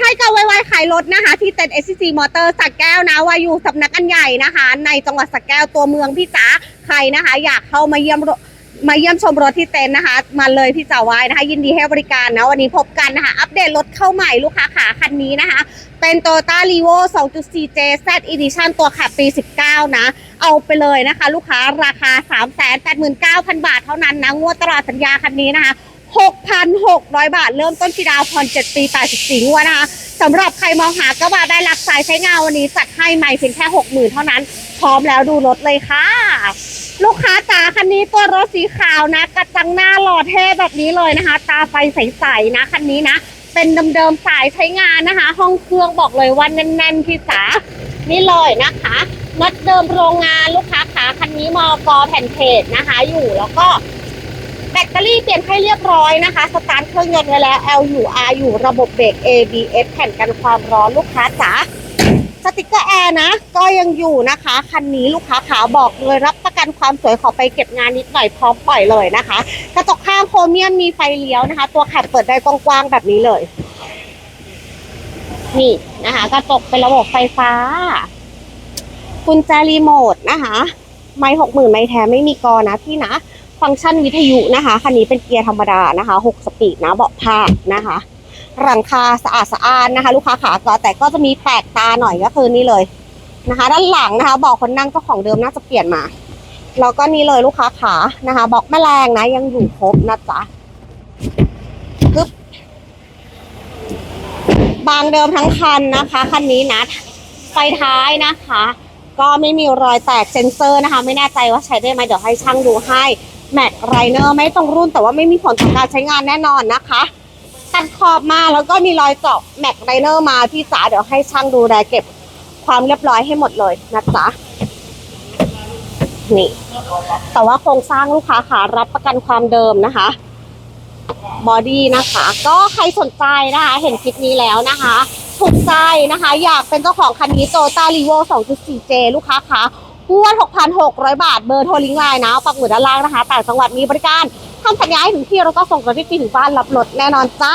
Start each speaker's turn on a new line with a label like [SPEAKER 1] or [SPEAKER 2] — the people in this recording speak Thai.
[SPEAKER 1] ให้กับไวๆขายรถนะคะ ที่เต็น SCG Motor สักแก้วนะวาอยู่สำนักงานใหญ่นะคะ ในจังหวัดสักแก้วตัวเมืองพี่จ๋าใครนะคะ อยากเข้ามาเยี่ยมมาเยี่ยมชมรถที่เต็นนะคะ มาเลยพี่จ๋าไว้นะคะ ยินดีให้บริการนะวันนี้พบกันนะคะ อัปเดตรถเข้าใหม่ลูกค้าขาคันนี้นะคะ เป็น Toyota r e v o 2.4J Z Edition ตัวขับปี 19 นะ เอาไปเลยนะคะ ลูกค้าราคา 389,000 บาทเท่านั้นนะงวดตลอดสัญญาคันนี้นะคะ 6,600 บาท เริ่มต้นที่ดาวผ่อน7ปี84งวดนะคะสำหรับใครมองหากระบะได้รับสายใช้งานวันนี้จัดให้ใหม่เพียงแค่ 60,000 เท่านั้น พร้อมแล้วดูรถเลยค่ะ ลูกค้าจ๋าคันนี้ตัวรถสีขาวนะ กระจังหน้าหล่อเท่แบบนี้เลยนะคะ ตาไฟใสๆนะคันนี้นะ เป็นเดิมๆสายใช้งานนะคะ ห้องเครื่องบอกเลยว่าแน่นๆพี่จ๋านี่เลยนะคะนัดเดิมโรงงานลูกค้าขาคันนี้มอกอแผ่นเพจนะคะ อยู่แล้วก็ แบตเตอรี่เปลี่ยนให้เรียบร้อยนะคะ สตาร์ทเครื่องยนต์ไว้แล้ว L อยู่ R อยู่ระบบเบรก ABS แผ่นกันความร้อนลูกค้าจ๋าสติกเกอร์แอร์นะ ก็ยังอยู่นะคะ คันนี้ลูกค้าขาบอกเลยรับประกันความสวยขอไปเก็บงานนิดหน่อยพร้อมปล่อยเลยนะคะ กระจกข้างโครเมียมมีไฟเลี้ยวนะคะ ตัวแคปเปิดได้กว้างๆแบบนี้เลย นี่นะคะ กระจกเป็นระบบไฟฟ้า กุญแจรีโมทนะคะ ไม่หกหมื่นไม่แท้ไม่มีกอนะพี่นะ ฟังก์ชันวิทยุนะคะคันนี้เป็นเกียร์ธรรมดานะคะหกสปีดนะเบาะผ้านะคะหลังคาสะอาดสะอาดนะคะ ลูกค้าขาก็แต่ก็จะมีแปลกตาหน่อยก็คือนี่เลยนะคะ ด้านหลังนะคะเบอกคนนั่งเจ้าของเดิมน่าจะเปลี่ยนมาแล้วก็นี่เลยลูกค้าขานะคะเบอกแมลงนะยังอยู่ครบนะจ๊ะปึ๊บบางเดิมทั้งคันนะคะคันนี้นะไฟท้ายนะคะ ก็ไม่มีรอยแตกเซนเซอร์นะคะ ไม่แน่ใจว่าใช้ได้ไหมเดี๋ยวให้ช่างดูให้ แม็กไรเนอร์ไม่ต้องรุ่นแต่ว่าไม่มีผลต่อการใช้งานแน่นอนนะคะตัดขอบมาแล้วก็มีรอยเจาะแม็กไรเนอร์มาพี่จ๋าเดี๋ยวให้ช่างดูแลเก็บความเรียบร้อยให้หมดเลยนะจ๊ะนี่ แต่ว่าโครงสร้างลูกค้าขารับประกันความเดิมนะคะบอดี้นะคะ ก็ใครสนใจนะคะ เห็นคลิปนี้แล้วนะคะ ถูกใจนะคะ อยากเป็นเจ้าของคันนี้โตต้ารีโว 2.4J ลูกค้าคะ งวด6,600 บาท เบอร์โทรลิงก์ไลน์นะปักหมุดด้านล่างนะคะแต่างจังหวัดมีบริการทำสัญญาให้ถึงที่แล้วก็ส่งรถที่ฟรีถึงบ้านรับรถแน่นอนจ้า